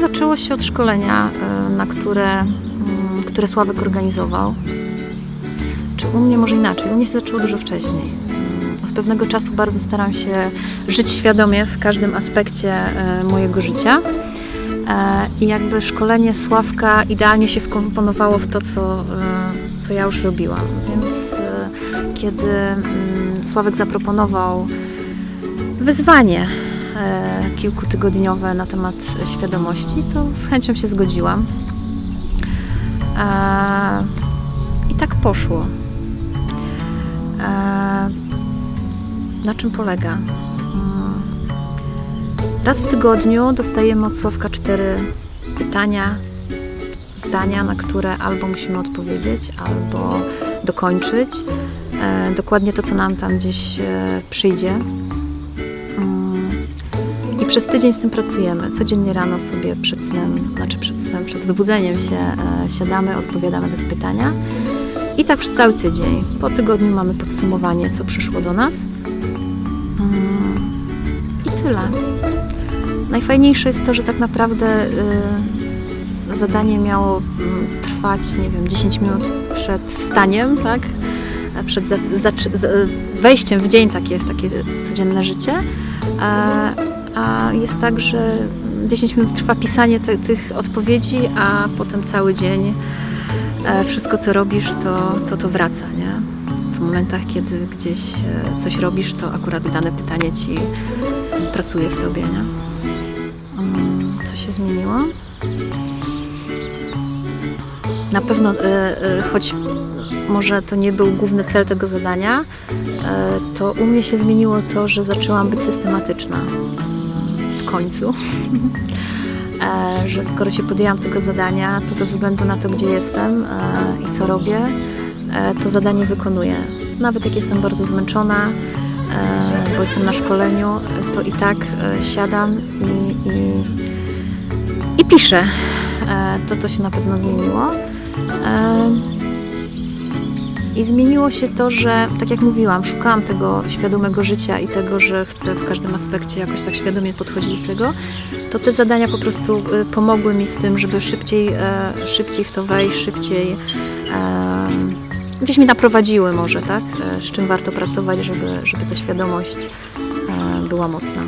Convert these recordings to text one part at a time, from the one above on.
zaczęło się od szkolenia, e, na które, mm, które Sławek organizował. Czy u mnie może inaczej? U mnie się zaczęło dużo wcześniej. Mm, Od pewnego czasu bardzo staram się żyć świadomie w każdym aspekcie e, mojego życia. E, I jakby szkolenie Sławka idealnie się wkomponowało w to, co, co ja już robiłam. Więc kiedy mm, Sławek zaproponował wyzwanie kilkutygodniowe na temat świadomości, to z chęcią się zgodziłam. E, I tak poszło. E, Na czym polega? Mm, Raz w tygodniu dostajemy od Sławka cztery pytania, zdania, na które albo musimy odpowiedzieć, albo dokończyć. E, Dokładnie to, co nam tam gdzieś e, przyjdzie. Przez tydzień z tym pracujemy. Codziennie rano sobie przed snem, znaczy przed snem, przed dobudzeniem się e, siadamy, odpowiadamy na pytania. I tak przez cały tydzień. Po tygodniu mamy podsumowanie, co przyszło do nas. Mm. I tyle. Najfajniejsze jest to, że tak naprawdę y, zadanie miało mm, trwać, nie wiem, 10 minut przed wstaniem, tak? A Przed za, zaczy- z- wejściem w dzień takie, w takie codzienne życie. A, a jest tak, że 10 minut trwa pisanie te, tych odpowiedzi, a potem cały dzień e, wszystko, co robisz, to, to to wraca, nie? W momentach, kiedy gdzieś e, coś robisz, to akurat dane pytanie ci pracuje w tobie, nie? Mm, Co się zmieniło? Na pewno, e, choć może to nie był główny cel tego zadania, to u mnie się zmieniło to, że zaczęłam być systematyczna. Końcu. E, Że skoro się podjęłam tego zadania, to bez względu na to, gdzie jestem e, i co robię, e, to zadanie wykonuję. Nawet jak jestem bardzo zmęczona, bo jestem na szkoleniu, to i tak siadam i, i, i piszę. To to się na pewno zmieniło. I zmieniło się to, że tak jak mówiłam, szukałam tego świadomego życia i tego, że chcę w każdym aspekcie jakoś tak świadomie podchodzić do tego, to te zadania po prostu y, pomogły mi w tym, żeby szybciej, e, szybciej w to wejść, szybciej e, gdzieś mi naprowadziły może, tak? E, Z czym warto pracować, żeby, żeby ta świadomość była mocna.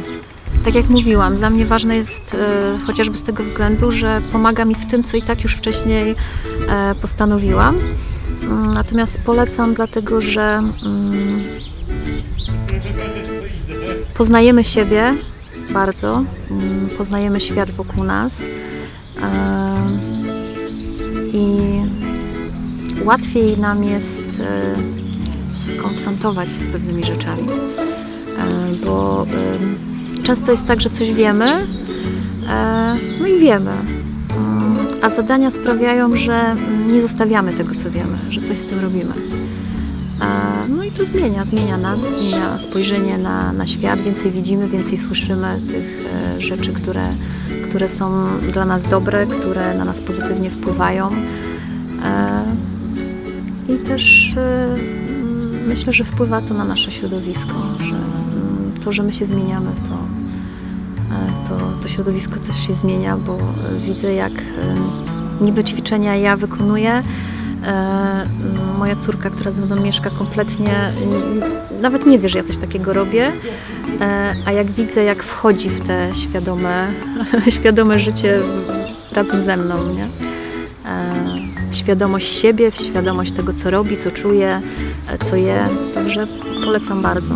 Tak jak mówiłam, dla mnie ważne jest e, chociażby z tego względu, że pomaga mi w tym, co i tak już wcześniej e, postanowiłam. Mm, Natomiast polecam dlatego, że mm, poznajemy siebie bardzo, mm, poznajemy świat wokół nas i łatwiej nam jest e, skonfrontować się z pewnymi rzeczami, E, bo często jest tak, że coś wiemy, e, no i wiemy, a zadania sprawiają, że mm, nie zostawiamy tego, co wiemy, że coś z tym robimy. No i to zmienia, zmienia nas, zmienia spojrzenie na, na świat, więcej widzimy, więcej słyszymy tych e, rzeczy, które, które są dla nas dobre, które na nas pozytywnie wpływają. E, I też e, mm, myślę, że wpływa to na nasze środowisko, że mm, to, że my się zmieniamy, to, to, to środowisko też się zmienia, bo e, widzę jak e, niby ćwiczenia ja wykonuję, E, moja córka, która ze mną mieszka, kompletnie nawet nie wie, że ja coś takiego robię, a jak widzę, jak wchodzi w te świadome, świadome życie razem ze mną, nie? Świadomość siebie, świadomość tego, co robi, co czuje, co je, także polecam bardzo.